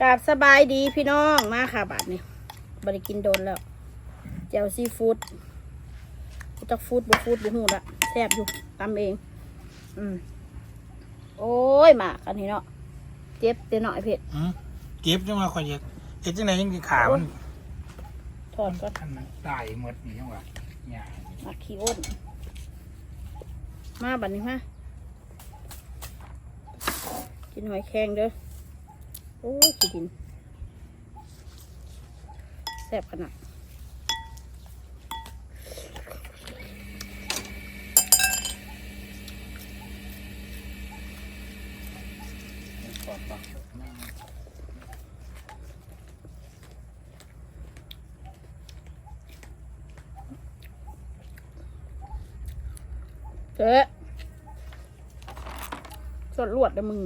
กราบสบายดีพี่น้องมาค่ะบัดนี้บริกินโดนแล้วเจลซีฟู้ดจักฟู้ดบุฟู้ดบุหูละแซ่บอยู่ตำเอง อืมโอ้ยหมากอันนี้เนาะเจ็บเตีหน่อยเผ็ดอืมเก็บจังมาคอยเยอะเฮ็ดจังไดยังสิขามันถอดก็ท่านน่ะตายหมดนี่จังว่าหญ้าหมักขี้อ้นมาบัดนี้มากินหอยแครงเด้อโอ้ยขี้ดินแซ่บขนาดเจ๊สดลวดนะมึง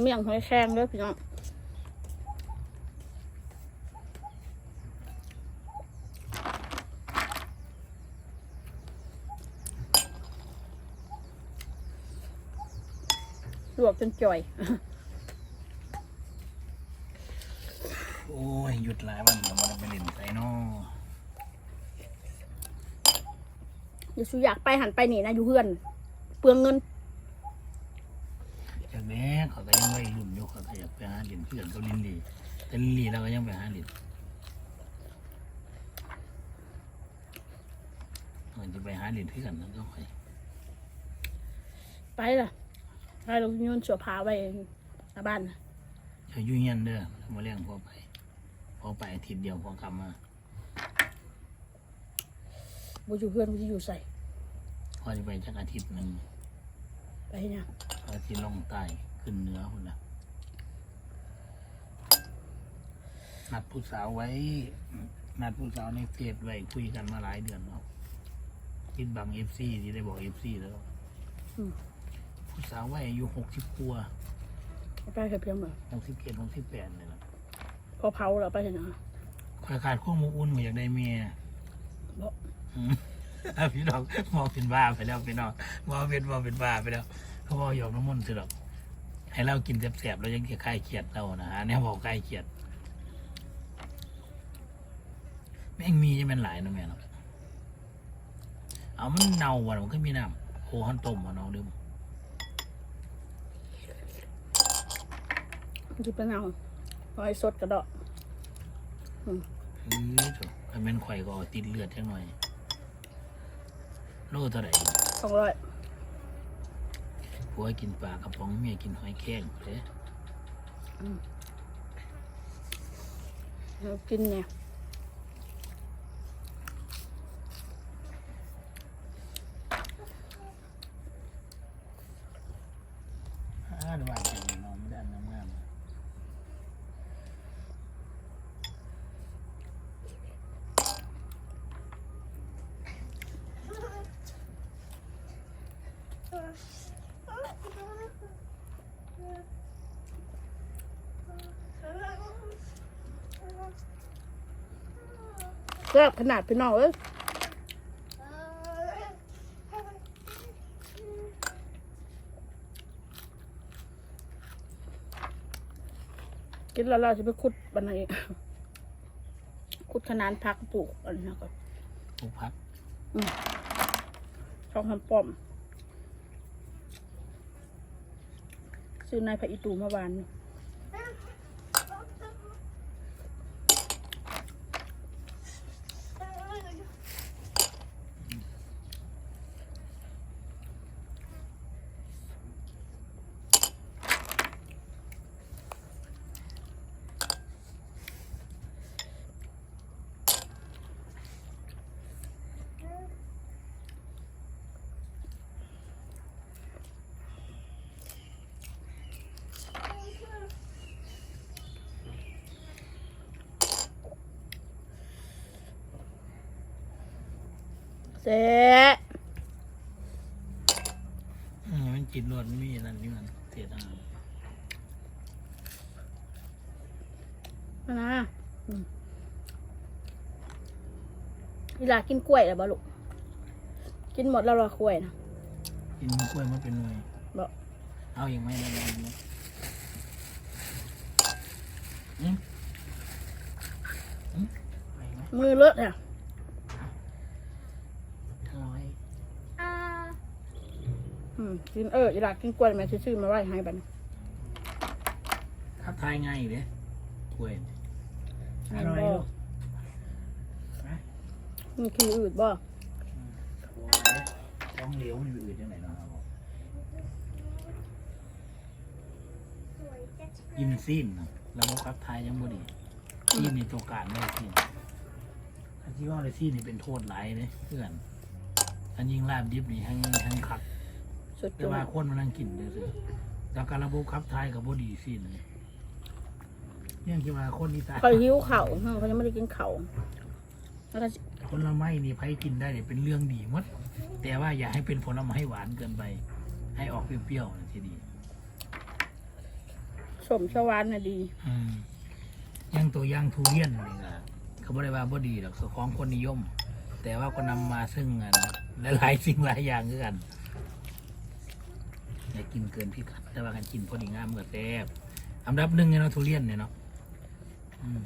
เมี่ยงหอยแครงเด้อพี่น้องลวกจนจ่อย โอ้ย หยุดหลายวันแล้วบ่ได้ไปเล่นไสเนาะอย่าสุอยากไปหันไปนี่นะอยู่เพื่อน เปลืองเงิน จากแม่เขาก็ยังไว้รุ่นอยู่เขาก็อยากไป หาเล่นเพื่อนกับลินลี่แต่ลินลี่เราก็ยังไปหาเล่นมันจะไปหาเล่นเพื่อนแล้วก็ไปไปล่ะไปลงโยนเสือผาไว้หน้าบ้านน่ะจะยุ่งยันเด้อมาเลี้ยงพอไปพอไปอาทิตย์เดียวพอกลับมาบ่อยู่เพื่อนบ่จะอยู่ใส่พอจะไปจักอาทิตย์หนึ่งไปเนี่ยพอที่ล่องใต้ขึ้นเหนือคนละ นัดผู้สาวไว้ นัดผู้สาวในเฟซไว้คุยกันมาหลายเดือนแล้วคิดบังเอฟซีที่ได้บอกเอฟซีแล้วผู้สาวไว้อายุหกสิบกัวาไปแค่เพียงแบบหกสิบเจ็ดหกสิบแปดเลยล่ะพอเผาแล้วไปเห็นนะขาดขาดข้อมูลอุ่นมาอยากได้เมียบ่อืมอะพี่น้องมองเป็นบ้าไปแล้วพี่น้องมองเป็นมองเป็นบ้าไปแล้ว เขาบอกหยอกน้ำมันต์สิหรอกให้เรากินแสบๆแล้วยังจะคลายเครียดเรานะฮะเนี่ยบอกคลายเครียด แม่งมีจะเป็นหลายนะแม่เนาะเอามันเน่าว่ะมันก็มีน้ำโคหันต้มว่ะเนาะดื่มจิเป็นเอาหอยสดกระดอกเฮ้ยโถูกถ้าเป็นไข่ก็เอาติดเลือดจังหน่อยโลเท่าไหร่สองร้อยผัวกินปลากระป๋องเมียกินหอยแครงเด้กินเนี่ย อ่าดูว่าจะนอนไม่ได้น้ำงาม แซ่บขนาดพี่น้องเอ้ยกินแล้วเราจะไปขุดบันไดอีกขุดขนานพักปลูกอันนี้ก่อนผู้พักช่องทำป้อม ซื้อนายพระอิตูเมื่อวานนี่ เจ๊อืมมันจิตรวดมีนั่นนี่มันเสียดายมานะอืมเวลากินกล้วยแล้วบ่ลูก กินหมดแล้วเหรอกล้วยนะกินกล้วยมันเป็นหน่วยบอกเอาอย่างไม่ได้เลยนะอืมอืมไปไหมมือเลอะอะร้อย อืมกินเออเวลากินกล้วยแม่ซื้อๆมาไว้ให้บัดนทับทายง่ายเด้กล้วยอร่อยบ่มันคืออืดบ่ต้องเหลียวมันอยู่อื่นยังไงเนาะยิมซีนเนาะแล้วก็ครับทายยังบ่ดีซีนนี่ตัวการไม่ซีนอันที่ว่าเลยซีนนี่เป็นโทษหลายเลยเพื่อนอันยิงลาบดิบนี่ทั้งทั้งขัด สุดแต่ยอว่าดคนมันนั่งกินเลยสิแล้วการระบบขับทายกับบ่ดีซีนเลยเนี่ยที่ว่าคนอีสานเขาหิวเข่าวอืมเขายังไม่ได้กินเข่าวแล้วก็ผลไม้นี่ไผกินได้เนี่ยเป็นเรื่องดีหมด แต่ว่าอย่าให้เป็นผลไม้หวานเกินไป ให้ออกเปรี้ยวๆนะทีดี สมชวานน่ะดี อืมอยังตัวอย่างทุเรียนนี่ก็เขาบอกได้ว่าบ่ดีหรอกของคนนิยม แต่ว่าก็นำมาซึ่งอันหลายๆสิ่งหลายอย่างคือกัน อย่ากินเกินพิกัดแต่ว่าการกินพอดีงามเมื่อแซ่บอันดับหนึ่งเนี่ยเนาะทุเรียนเนี่ยเนาะอืม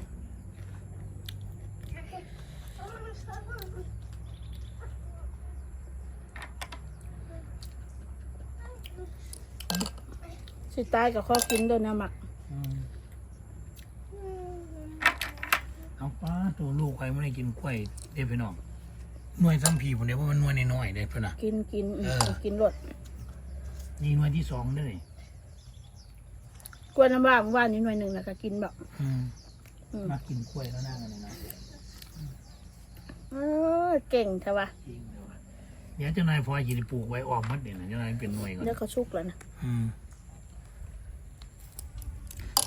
สิตายกับข้อกินด้วยนะหมักอืมเอาป้าตัวลูกใครไม่ได้กินกล้วยเด้พี่น้องหน่วยซ้ำผีผมเดียวว่ามันหน่วยน้อยๆเด้เพื่อนน่ะกินกินอืมเออกินรส นี่หน่วยที่สองเด้อกล้วยน้ำว้าเมื่อว่านนี้หน่วยหนึ่งนะก็กินแบบอืมอืมมากินกล้วยแล้วนั่งกันเลยนะเออเก่งใช่ปะจริงเลยว่ะเดี๋ยวเจ้านายพอจะปลูกไว้ออกมัดเนี่ยนะเจ้านายเป็นหน่วยก่อน เดี๋ยวเขาชุกแล้วนะอืม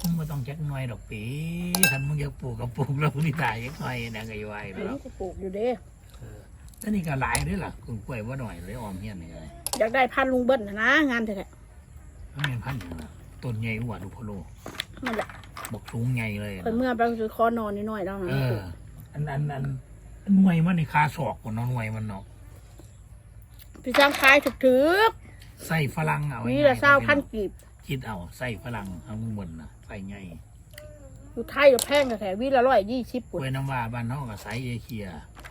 มึงไม่ต้องแจ็คหน่วยดอกปีท่านมึงอยากปลูกก็ปลูกแล้วนี่ตายยังหน่อยนะก็อยังไหวเดี๋ยวแล้วนี้จะปลูกอยู่เด้ แล้วนี่ก็หลายด้วยล่ะกล้วยว่าหน่อยเลยออมเฮียนนี่ไงอยากได้พันลุงเบิ้ลนะนะงานแท้มันเป็นพันธุ์อย่างไรต้นใหญ่กว่าดูโพโลๆนั่นแหละบอกสูงใหญ่เลยเพิ่นเมื่อไปซื้อคอนอนนิดหน่อยแล้วนะเออ อันอันอันหน่วยมันในคาศอกกว่าเนาะหน่วยมันเนาะพี่จ้างขายถึกถึกใส่ฝรั่งเอาๆไว้นี่ละเศร้าพันกีบคิดเอาใส่ฝรั่งเอามึงบนนะใส่ไงอยู่ไทยกับแพงกับแถววิละร้อยยี่สิบกปุ่น ล้วยน้ำว่าบ้านนอกกับไซส์เอเชียอืมว้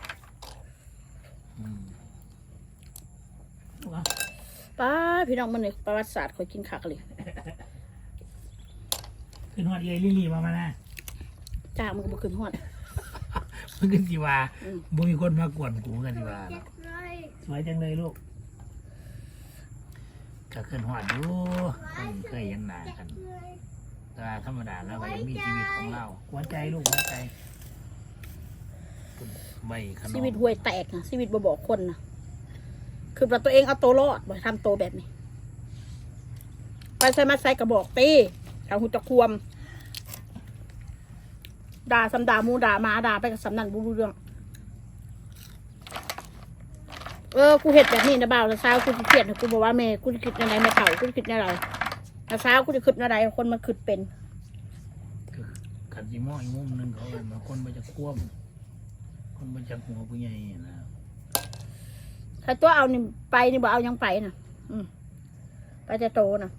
าว ป้าพี่น้องมันเนี่ยประวัติศาสตร์คอยกินคักเลยขึ้นฮอดเอยลี่ลี่มามานะจ้ามันก็บ่ขึ้นฮอดมันขึ้นจีวาอืมบ่มีคนมากวนกูกันจีวาเนาะสวยจังเลยลูกก็ขึ้นฮอดอยู่คนเคยเห็นหน้ากันแต่ว่าธรรมดาแล้วก็ยังมีชีวิตของเราหัวใจลูกหัวใจ ใบขนมชีวิตห่วยแตกนะชีวิตบ่บอกคนนะคือว่าตัวเองเอาตัวรอดบ่ทำตัวแบบนี้ไปใส่มาใส่กระบอกตีทางหุจะควมด่าสำด่าหมูด่าหมาด่าไปกับสำนันบุรู้เรื่อง เออ กูเห็ดแบบนี้นะบ่าวแล้วเช้ากูจะเกลียดนะกูบอกว่าแม่กูจะคิดในไหนแม่เถ่ากูจะคิดในไรแล้วเช้ากูจะคิดในไรคนมันคิดเป็นคือขัดจีหม้ออีกมุมหนึงเขาเลยมาคนมาจะคว่ำ คนมาจะหัวผู้ใหญ่นะถ้าตัวเอานี่ไปนี่บ่เอายังไปนะอืมไปจะโตนะ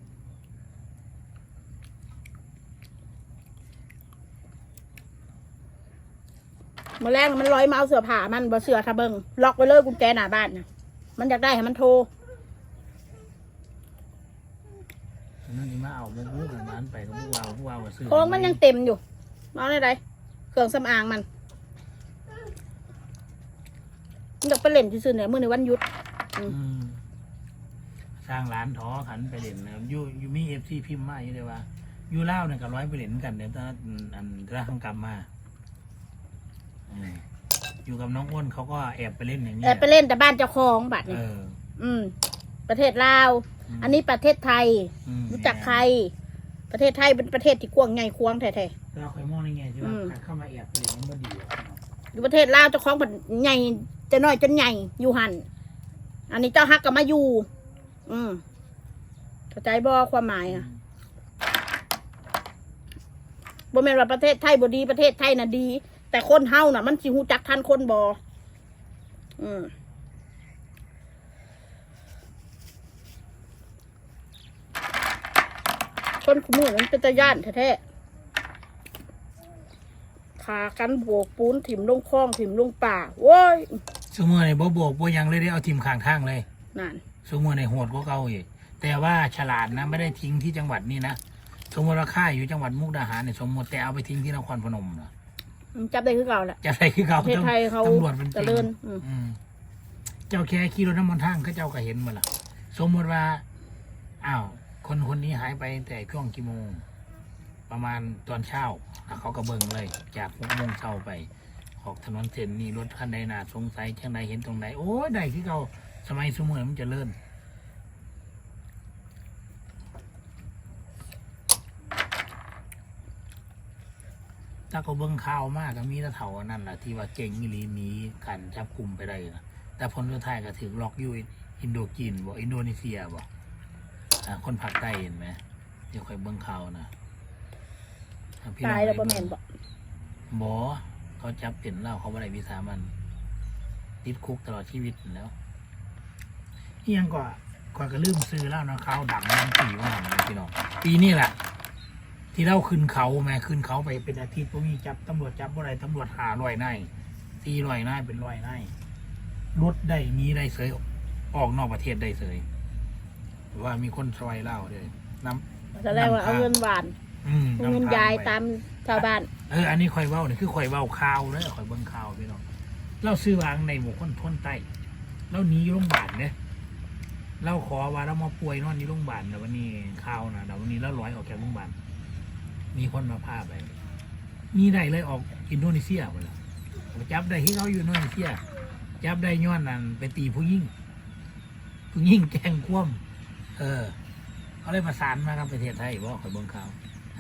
มาแรกมันร้อยเมาเอาเสือผ่ามันบ่เสือทะเบิงล็อกไว้เลยกุญแจหน้าบ้านนะมันอยากได้ให้มันโทรนั่นที่มาเอาบุกบุกกับนั้นไปกับผู้วาวผู้วาวกับซื้อ โค้งมันยังเต็มอยู่เอาได้ไรเครื่องสำอางมันมัน อยากไปเล่นที่ซื้อเนี่ยเมื่อในวันหยุด อืมสร้างร้านท้อขันไปเล่นนะอยูอยูมีเอฟซีพิมพ์มาอยู่เลยว่าอยูเล่าวเนี่ยกับร้อยไปเล่นกันเดี๋ยวตอนอันตะหังกรรมมาอืมอยู่กับน้องอ้นเขาก็แอบไปเล่นอย่างนี้แอบไปเล่นแต่บ้านเจ้าของบัดเอนี้ออืม ประเทศลาวมอันนี้ประเทศไทย อืมรู้จักใคร ประเทศไทยเป็นประเทศที่กว้างใหญ่ควางแท้เราเคยมองในแง่ที่ว่าอืมการเข้ามาแอบเล่นมันบ่ดีอะๆอยู่ประเทศลาวเจ้าของเป็นใหญ่ จะน้อยจนใหญ่อยู่หันอันนี้เจ้าฮักก็มาอยู่ อืมเข้าใจบ่ความหมายอะบ่แม่นว่าประเทศไทยบ่ดีประเทศไทยน่ะดี แต่คนเฮาน่ะ มันสิฮู้จักทันคนบ่อืมคนขมือมันเป็นตะย่านแท้ๆขากันโบกปูนถิ่มลงคลองถิ่มลงป่าโว้ย สมมติในบ่โบกบ่หยังเลยได้เอาทีมข้างทางเลยนั่นสมมติในโหดก็เก่าอีกแต่ว่าฉลาดนะไม่ได้ทิ้งที่จังหวัดนี้นะสมมติว่าค่ายอยู่จังหวัดมุกดาหารเนี่ยสมมติแต่เอาไปทิ้งที่นครพนมนะมันจับได้คือเก่าแหละจะอะไรคือเขาประเทศไทยเขาตำรวจมันเจริญอืมอืมเจ้าแค่ขี่รถน้ำมันทางเขาเจ้าก็เห็นมาละสมมติว่าอ้าวคนคนนี้หายไปแต่ช่วงกี่โมง ประมาณตอนเช้าอะเขาก็เบิ่งเลย จากหกโมงเช้าไป ออกถนนเส้นนี้รถคันใดน่าสงสัยช่างใดเห็นตรงไหนโอ้ยได้ที่เขาสมัยสมัยมันเจะเลื่อนถ้าเขาเบิ่งข่าวมากก็มีแตะเถาอันนั่นแหละที่ว่าเก่งมิลีหนีกันจับกลุ่มไปได้นะแต่ผลสุดท้ายก็ถึงล็อกอยู่อินโดจีนบอกอินโดนีเซียบอกอ่าคนภาคใต้เห็นไหมเดี๋ยวค่อยเบิ่งข่าวนะอะพี่น้องตายแล้วบ่แม่นบ่หมอ เขาจับเป็นเหล่าเขาบ่ได้วิสามันติดคุกตลอดชีวิตนั่นแหล้วเอียงก็ก่อนก็ลืมซื้อเหล้านะเขาดังมันปีว่าหนพี่น้องปีนี้แหละ ที่เล่าขึ้นเขาแม่ขึ้นเขาไปเป็นอาทิตย์พวกนี้จับตำรวจจับอะไรตำรวจหาลอยนายตีลอยนายเป็นลอยนายรถได้มีได้เสยออกนอกประเทศได้เสยว่ามีคนซอยเหล้าเลยน้ำจะแรกว่าเอาเงินหวานอืมเอาเงินำทยายไปตาม ชาวบ้าน เอออันนี้ข่อยเว้าเนี่ยคือข่อยเว้าข่าวเลยข่อยเบิ่งข่าวพี่น้องเราซื้อวางในหมู่คนทนใต้เราหนีอยู่โรงพยาบาลเนี่ยเราขอว่าเรามาป่วยนอนอยู่โรงพยาบาลแต่วันนี้ข่าวนะแต่วันนี้เราลอยออกจากโรงพยาบาลมีคนมาพาไปมีได้เลยออกอินโดนีเซียไปแล้วจับได้ที่เขาอยู่อินโดนีเซียจับได้ย้อนนั่นไปตีผู้ยิ่งผู้ยิ่งแกล้งคว่ำเออเขาเลยประสานมากับประเทศไทยว่าข่อยเบิ่งข่าว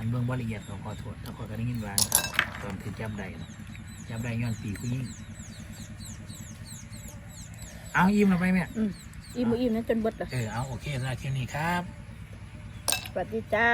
อันเบื้องบ่ละเอียดเขาขอโทษถ้าขอยก็ได้ยินวาข่าวตอนที่จับได้นะจับได้ย้อนปีผู้ยิ่งเอาอิ่มแล้วไปแม่อืมอิ่มบ่อิ่มนั้นจนเบิดเลยเออเอาโอเคสำหรับคลิปนี้ครับ สวัสดีจ้า